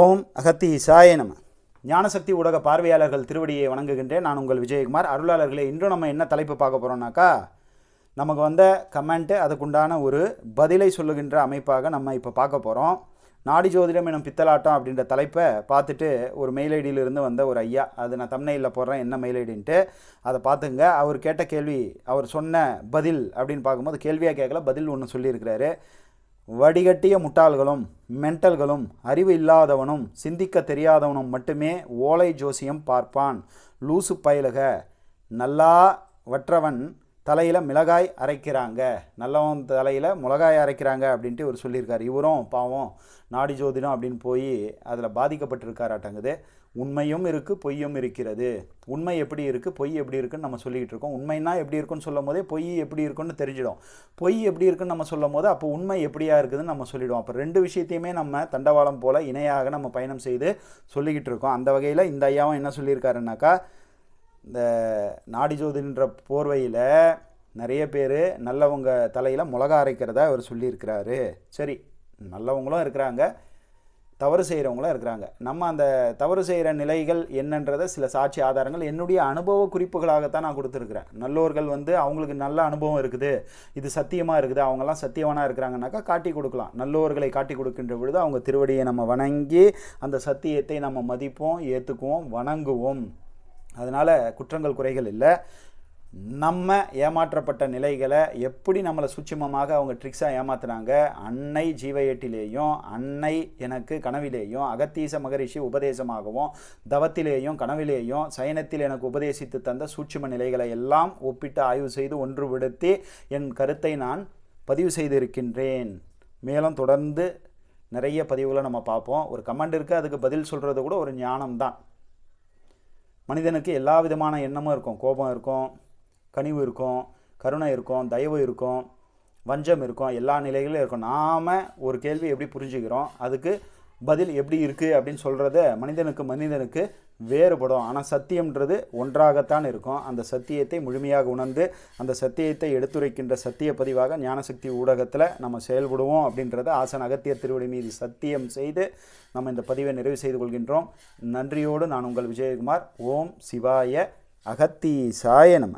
ஓம் அகத்தி சாய நம. ஞானசக்தி ஊடக பார்வையாளர்கள் திருவடியை வணங்குகின்றேன். நான் உங்கள் விஜயகுமார். அருளாளர்களே இன்றும் நம்ம என்ன தலைப்பு பார்க்க போகிறோம்னாக்கா நமக்கு வந்த கமெண்ட்டு அதுக்குண்டான ஒரு பதிலை சொல்லுகின்ற அமைப்பாக நம்ம இப்போ பார்க்க போகிறோம் நாடி ஜோதிடம் எனும் பித்தலாட்டம் அப்படின்ற தலைப்பை பார்த்துட்டு ஒரு மெயில் ஐடியிலிருந்து வந்த ஒரு ஐயா அது நான் தமிழ்நெல்லில் போடுறேன் என்ன மெயில் ஐடின்ட்டு அதை பார்த்துங்க. அவர் கேட்ட கேள்வி அவர் சொன்ன பதில் அப்படின்னு பார்க்கும்போது கேள்வியாக கேட்கல பதில் ஒன்று சொல்லியிருக்கிறாரு. வடிகட்டிய முட்டாள்களும் மென்டல்களும் அறிவு இல்லாதவனும் சிந்திக்க தெரியாதவனும் மட்டுமே ஓலை ஜோசியம் பார்ப்பான். லூசு பயலுக நல்லா வற்றவன் தலையில் மிளகாய் அரைக்கிறாங்க. நல்லவன் தலையில் மிளகாய் அரைக்கிறாங்க அப்படின்ட்டு இவர் சொல்லியிருக்காரு. இவரும் பாவம் நாடி ஜோதிடம் அப்படின்னு போய் அதில் பாதிக்கப்பட்டிருக்காராட்டங்குது. உண்மையும் இருக்குது பொய்யும் இருக்கிறது. உண்மை எப்படி இருக்குது பொய் எப்படி இருக்குன்னு நம்ம சொல்லிக்கிட்டு இருக்கோம். உண்மைன்னா எப்படி இருக்குன்னு சொல்லும் போதே பொய் எப்படி இருக்குன்னு தெரிஞ்சிடும். பொய் எப்படி இருக்குன்னு நம்ம சொல்லும் போது அப்போ உண்மை எப்படியா இருக்குதுன்னு நம்ம சொல்லிடுவோம். அப்போ ரெண்டு விஷயத்தையுமே நம்ம தண்டவாளம் போல் இணையாக நம்ம பயணம் செய்து சொல்லிக்கிட்டு இருக்கோம். அந்த வகையில் இந்த ஐயாவும் என்ன சொல்லியிருக்காருனாக்கா இந்த நாடி ஜோதின்ற போர்வையில் நிறைய பேர் நல்லவங்க தலையில் மிளகா அரைக்கிறதா அவர் சொல்லியிருக்கிறாரு. சரி நல்லவங்களும் இருக்கிறாங்க தவறு செய்கிறவங்களும் இருக்கிறாங்க. நம்ம அந்த தவறு செய்கிற நிலைகள் என்னன்றதை சில சாட்சி ஆதாரங்கள் என்னுடைய அனுபவ குறிப்புகளாகத்தான் நான் கொடுத்துருக்குறேன். நல்லோர்கள் வந்து அவங்களுக்கு நல்ல அனுபவம் இருக்குது இது சத்தியமாக இருக்குது அவங்கெல்லாம் சத்தியவானாக இருக்கிறாங்கனாக்கா காட்டி கொடுக்கலாம். நல்லோர்களை காட்டி கொடுக்கின்ற பொழுது அவங்க திருவடியை நம்ம வணங்கி அந்த சத்தியத்தை நம்ம மதிப்போம் ஏற்றுக்குவோம் வணங்குவோம். அதனால் குற்றங்கள் குறைகள் இல்லை. நம்ம ஏமாற்றப்பட்ட நிலைகளை எப்படி நம்மளை சூட்சுமமாக அவங்க ட்ரிக்ஸாக ஏமாத்துனாங்க அன்னை ஜீவயட்டிலேயும் அன்னை எனக்கு கனவிலேயும் அகத்தீச மகரிஷி உபதேசமாகவும் தவத்திலேயும் கனவிலேயும் சயனத்தில் எனக்கு உபதேசித்து தந்த சூட்சும நிலைகளை எல்லாம் ஒப்பிட்டு ஆய்வு செய்து ஒன்றுபடுத்தி என் கருத்தை நான் பதிவு செய்திருக்கின்றேன். மேலும் தொடர்ந்து நிறைய பதிவுகளை நம்ம பார்ப்போம். ஒரு கமெண்ட் இருக்குது அதுக்கு பதில் சொல்கிறது கூட ஒரு ஞானம் தான் மனிதனுக்கு எல்லா விதமான எண்ணமும் இருக்கும். கோபம் இருக்கும் கனிவு இருக்கும் கருணை இருக்கும் தயவு இருக்கும் வஞ்சம் இருக்கும் எல்லா நிலைகளும் இருக்கும். நாம் ஒரு கேள்வி எப்படி புரிஞ்சுக்கிறோம்? அதுக்கு பதில் எப்படி இருக்குது அப்படின்னு சொல்கிறத மனிதனுக்கு மனிதனுக்கு வேறுபடும். ஆனால் சத்தியம்ன்றது ஒன்றாகத்தான் இருக்கும். அந்த சத்தியத்தை முழுமையாக உணர்ந்து அந்த சத்தியத்தை எடுத்துரைக்கின்ற சத்திய பதிவாக ஞானசக்தி ஊடகத்தில் நம்ம செயல்படுவோம் அப்படின்றத ஆசன் அகத்தியர் திருவடி மீது சத்தியம் செய்து நம்ம இந்த பதிவை நிறைவு செய்து கொள்கின்றோம். நன்றியோடு நான் உங்கள் விஜயகுமார். ஓம் சிவாய அகத்தீசாய நம்ம